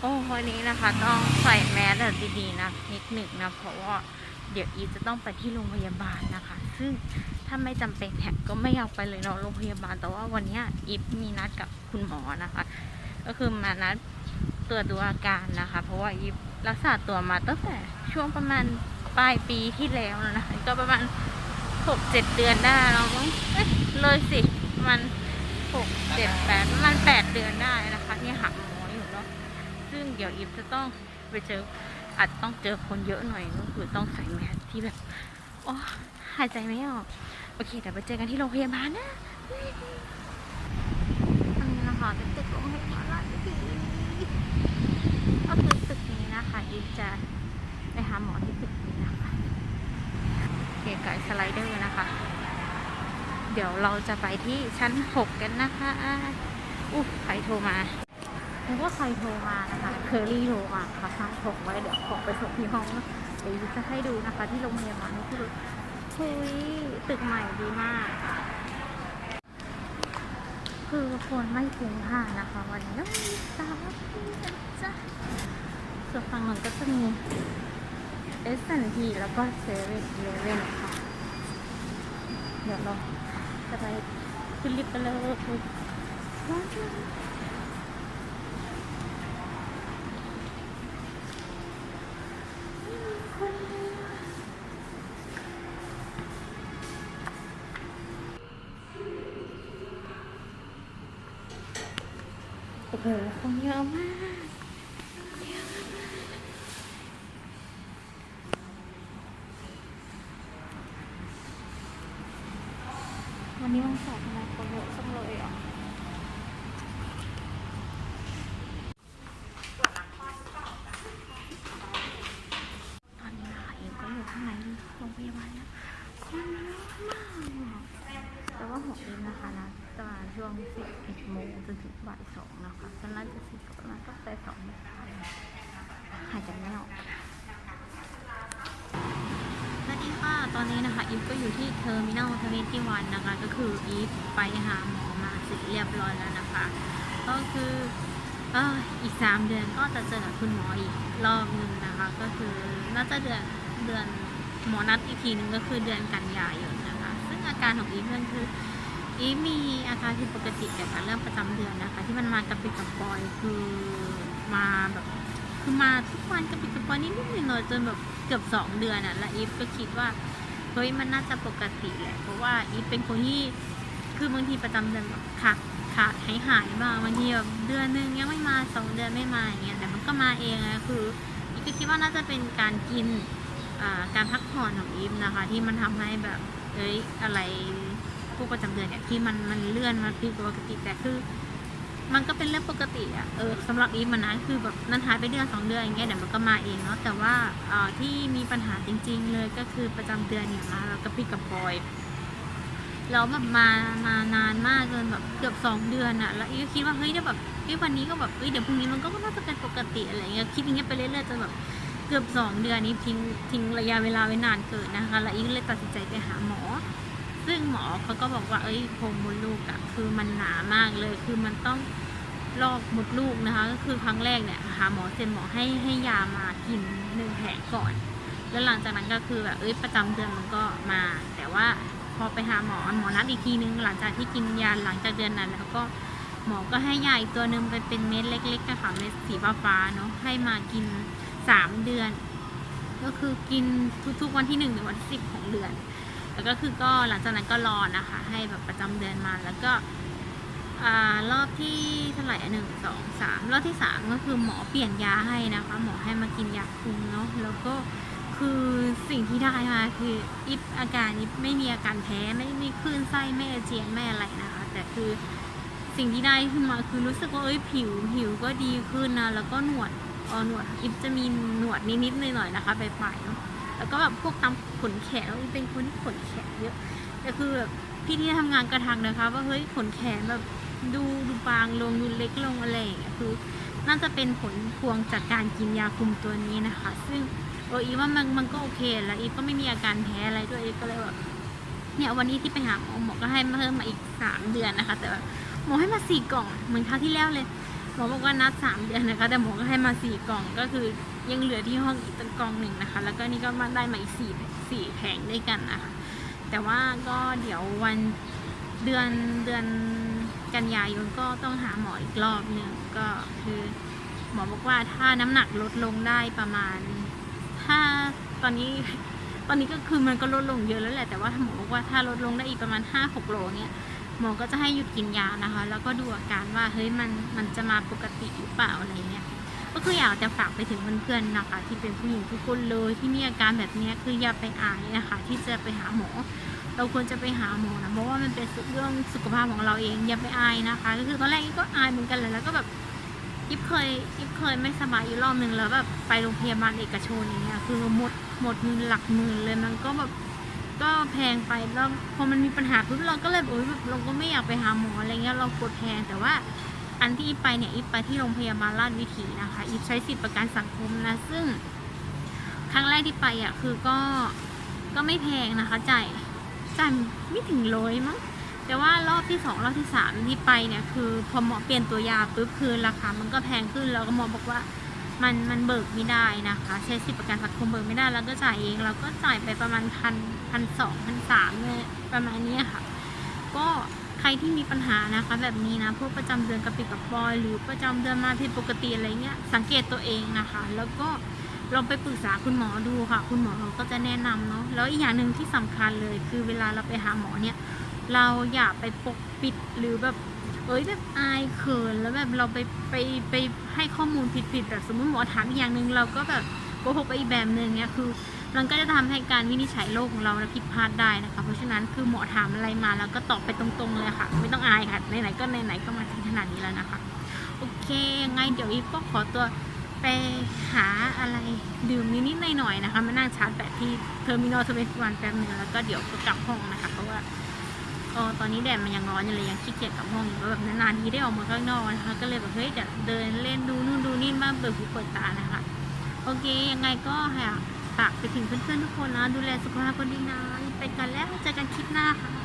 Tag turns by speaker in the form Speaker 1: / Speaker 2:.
Speaker 1: โอ้วันนี้นะคะต้องใส่แมสแบบดีๆนะนิดหนึ่งนะเพราะว่าเดี๋ยวอีจะต้องไปที่โรงพยาบาลนะคะ ซึ่งถ้าไม่จำเป็นเนี่ยก็ไม่เอาไปเลยเนาะโรงพยาบาล แต่ว่าวันนี้อีฟมีนัดกับคุณหมอนะคะ ก็คือมานัดตรวจดูอาการนะคะ เพราะว่าอีฟรักษาตัวมาตั้งแต่ช่วงประมาณปลายปีที่แล้วนะคะ ก็ประมาณหกเจ็ดเดือนได้แล้วมั้งเอ้เลยสิมันหกเจ็ดแปดมาณแปดเดือนได้ ซึ่งเดี๋ยวอีฟจะต้องไปเจออาจจะต้องเจอคนเยอะหน่อยก็คือต้องใส่แมสที่แบบโอ้หายใจไม่ออกโอเคเดี๋ยวไปเจอกันที่โรงพยาบาลนะอันนี้นะคะเป็นตึกโรงพยาบาลราชวิถีก็คือตึกนี้นะคะอีฟจะไปหาหมอที่ตึกนี้นะคะเก๋ไก่สไลเดอร์นะคะ เดี๋ยวเราจะไปที่ชั้นหกกันนะคะอู้ใครโทรมา นึกว่าใครโทรมานะคะ เคอรี่โทรมาค่ะทางไว้เดี๋ยวขอไปส่งที่ห้องเดี๋ยวจะให้ดูนะคะ ที่โรงพยาบาลนี่คือคุยตึกใหม่ดีมาก คือคนไม่คุ้มค่านะคะ วันนี้ต้องมีสาวที่นะจ๊ะส่วนฝั่งนั้นก็จะมี S N T แล้วก็เซเว่นเลเว่นค่ะ เดี๋ยวเราจะไปขึ้นลิฟต์ไปเลย โอ้โหคนเยอะมาก วันนี้วันเสาร์ทำไมคนเยอะจังเลยอะ ตอนนี้นะคะเองก็อยู่ข้างในโรงพยาบาลแล้วคนเยอะมาก แต่ว่า ของเองนะคะนะประมาช่วงสิบเอ็ดโมงจนถึงบ่ายสองนะคะก็น่าจะสิบประมาณสักแต่สองโมงหายใจไม่ออกสวัสดีค่ะตอนนี้นะคะอีฟก็อยู่ที่เทอร์มินอลทเวนตี้วันนะคะ ก็คืออีฟไปหาหมอมาเสร็จเรียบร้อยแล้วนะคะ ก็คือเอออีกสามเดือนก็จะเจอกับคุณหมออีกรอบหนึ่งนะคะ ก็คือน่าจะเดือนเดือนหมอนัดอีกทีนึงก็คือเดือนกันยายนนะคะ ซึ่งอาการของอีฟนั่นคือ อีฟมีอาการผิดปกติเกี่ยวกับเรื่องประจำเดือนนะคะ ที่มันมากระปิดกระปอยคือมาแบบคือมาทุกวันกระปิดกระปอยนิดนิดหน่อยจนแบบเกือบสองเดือนอะ แล้วอีฟก็คิดว่าเฮ้ยมันน่าจะปกติแหละเพราะว่าอีฟเป็นคนที่คือบางทีประจำเดือนแบบขาดขาดหายหายบ้างบางทีแบบเดือนหนึงยังไม่มาสองเดือนไม่มาอย่างเงี้ยแต่มันก็มาเองนะคืออีฟก็คิดว่าน่าจะเป็นการกินการพักผ่อนของอีฟนะคะ ที่มันทำให้แบบเอ้ยอะไร วกประจำเดือนเนี่ยที่มันมันเลื่อนมาผิดปกติแต่คือ มันก็เป็นเรื่องปกติอะเออสำหรับอีฟมันนะคือแบบนันหายไปเดือนสองเดือนอย่างเงี้ยเดี๋ยวมันก็มาเองเนาะแต่ว่าเอ่อที่มีปัญหาจริง ๆ เลยก็คือประจำเดือนเนี่ยมาแล้วก็พี่กับปอยแล้วแบบมามานานมากจนแบบเกือบสองเดือนอะแล้วอีก็คิดว่าเฮ้ยเดี๋ยวแบบเฮ้ยวันนี้ก็แบบเฮ้ยเดี๋ยวพรุ่งนี้มันก็น่าจะเป็นปกติอะไรเงี้ยคิดอย่างเงี้ยไปเรื่อยๆจนแบบเกือบสองเดือนนี้ทิ้งทิ้งระยะเวลาไว้นานเกินนะคะ แล้วอีก็เลยตัดสินใจไปหาหมอ ซึ่งหมอเขาก็บอกว่าเอ้ยโพรงมดลูกอะคือมันหนามากเลย คือมันต้องลอกมดลูกนะคะ ก็คือครั้งแรกเนี่ยหาหมอเซ็นหมอให้ให้ยามากินหนึ่งแผงก่อน แล้วหลังจากนั้นก็คือแบบเอ้ยประจำเดือนมันก็มา แต่ว่าพอไปหาหมอหมอนัดอีกทีนึง หลังจากที่กินยาหลังจากเดือนนั้น แล้วก็หมอก็ให้ยาอีกตัวหนึ่งไปเป็นเม็ดเล็กๆอะคะเม็ดสีฟ้าๆเนาะให้มากินสามเดือน ก็คือกินทุกๆวันที่หนึ่งถึงวันที่สิบของเดือน แล้วก็คือก็หลังจากนั้นก็รอนะคะ ให้แบบประจำเดือนมาแล้วก็รอบที่เท่าไหร่อะหนึ่งสองสามรอบที่สามก็คือหมอเปลี่ยนยาให้นะคะ หมอให้มากินยาคุมเนาะแล้วก็คือสิ่งที่ได้มาคืออิฟอาการอิฟไม่มีอาการแพ้ไม่มีคลื่นไส้ไม่อาเจียนไม่อะไรนะคะ แต่คือสิ่งที่ได้ขึ้นมาคือรู้สึกว่าเอ้ยผิวผิวก็ดีขึ้นนะแล้วก็หนวดเออหนวดอิฟจะมีหนวดนิดๆหน่อยๆนะคะปลายๆเนาะ แล้วก็แบบพวกตามขนแขนเป็นคนที่ขนแขนเยอะแต่คือแบบพี่ที่ทำงานกระทังนะคะว่าเฮ้ยขนแขนแบบดูดูบางลงดูเล็กลงอะไรอย่างเงี้ยคือน่าจะเป็นผลพวงจากการกินยาคุมตัวนี้นะคะ ซึ่งเอออีว่ามันมันก็โอเคแล้วอีก็ไม่มีอาการแพ้อะไรด้วยอีก็เลยแบบเนี่ยวันนี้ที่ไปหาหมอหมอก็ให้มาเพิ่มมาอีกสามเดือนนะคะ แต่ว่าหมอให้มาสี่กล่องเหมือนคราวที่แล้วเลยหมอบอกว่านัดสามเดือนนะคะ แต่หมอก็ให้มาสี่กล่องก็คือ ยังเหลือที่ห้องอีกตั้งกองหนึ่งนะคะ แล้วก็นี่ก็มาได้มาอีกสี่สี่แผงด้วยกันนะคะแต่ว่าก็เดี๋ยววันเดือนเดือนกันยายนก็ต้องหาหมออีกรอบหนึ่งก็คือหมอบอกว่าถ้าน้ำหนักลดลงได้ประมาณถ้าตอนนี้ตอนนี้ก็คือมันก็ลดลงเยอะแล้วแหละแต่ว่าหมอบอกว่าถ้าลดลงได้อีกประมาณห้าหกโลเนี่ยหมอก็จะให้หยุดกินยานะคะ แล้วก็ดูอาการว่าเฮ้ยมันมันจะมาปกติหรือเปล่าอะไรเงี้ย ก็คืออยากจะฝากไปถึงเพื่อนๆนะคะ ที่เป็นผู้หญิงทุกคนเลยที่มีอาการแบบนี้คืออย่าไปอายนะคะ ที่จะไปหาหมอ เราควรจะไปหาหมอนะเพราะว่ามันเป็นเรื่องสุขภาพของเราเองอย่าไปอายนะคะ ก็คือตอนแรกก็อายเหมือนกันเลยแล้วก็แบบยิบเคยยิบเคยไม่สบายอยู่รอบนึงแล้วแบบไปโรงพยาบาลเอกชนอย่างเงี้ยคือหมดหมดเงินหลักหมื่นเลยมันก็แบบก็แพงไปแล้วพอมันมีปัญหาปุ๊บเราก็เลยโอ๊ยแบบเราก็ไม่อยากไปหาหมออะไรเงี้ยเรากดแพงแต่ว่า อันที่อีฟไปเนี่ยอีฟไปที่โรงพยาบาลราชวิถีนะคะอีฟใช้สิทธิประกันสังคมนะซึ่งครั้งแรกที่ไปอะคือก็ก็ไม่แพงนะคะจ่ายจ่ายไม่ถึงร้อยมั้งแต่ว่ารอบที่สองรอบที่สามที่ไปเนี่ยคือพอหมอเปลี่ยนตัวยาปุ๊บคือราคามันก็แพงขึ้นแล้วก็หมอบอกว่ามันมันเบิกไม่ได้นะคะใช้สิทธิประกันสังคมเบิกไม่ได้แล้วก็จ่ายเองเราก็จ่ายไปประมาณพันพันสองพันสามเนี่ยประมาณนี้ค่ะ ก็ ใครที่มีปัญหานะคะแบบนี้นะพวกประจำเดือนกระปิดกระปอย หรือประจำเดือนมาผิดปกติอะไรเงี้ยสังเกตตัวเองนะคะ แล้วก็ลองไปปรึกษาคุณหมอดูค่ะ คุณหมอเขาก็จะแนะนำเนาะแล้วอีกอย่างหนึ่งที่สำคัญเลย คือเวลาเราไปหาหมอเนี่ย เราอย่าไปปกปิดหรือแบบเอ้ยแบบอายเขินแล้วแบบเราไปไปไปให้ข้อมูลผิดๆแบบสมมติหมอถามอีกอย่างหนึ่งเราก็แบบโกหกไปอีกแบบหนึ่งเนี่ยคือ มันก็จะทำให้การวินิจฉัยโรคของเราผิดพลาดได้นะคะ เพราะฉะนั้นคือหมอถามอะไรมาแล้วก็ตอบไปตรงๆเลยค่ะ ไม่ต้องอายค่ะไหนๆก็ไหนๆก็มาถึงขนาดนี้แล้วนะคะ โอเคยังไงเดี๋ยวอีฟก็ขอตัวไปหาอะไรดื่มนิดๆหน่อยๆนะคะ มานั่งชาร์จแบตที่เทอร์มินอลทเวนตี้วันแป๊บนึงแล้วก็เดี๋ยวก็กลับห้องนะคะ เพราะว่าเออตอนนี้แดดมันยังร้อนอยู่เลยยังขี้เกียจกลับห้องอยู่แล้วแบบนานๆทีได้ออกมาข้างนอกนะคะ ก็เลยแบบเฮ้ยเดี๋ยวเดินเล่นดูนู่นดูนี่มากเปิดหูเปิดตานะคะ โอเคยังไงก็ค่ะ ฝากไปถึงเพื่อนๆทุกคนนะ ดูแลสุขภาพกันดีนะไปกันแล้วเจอกันคลิปหน้าค่ะ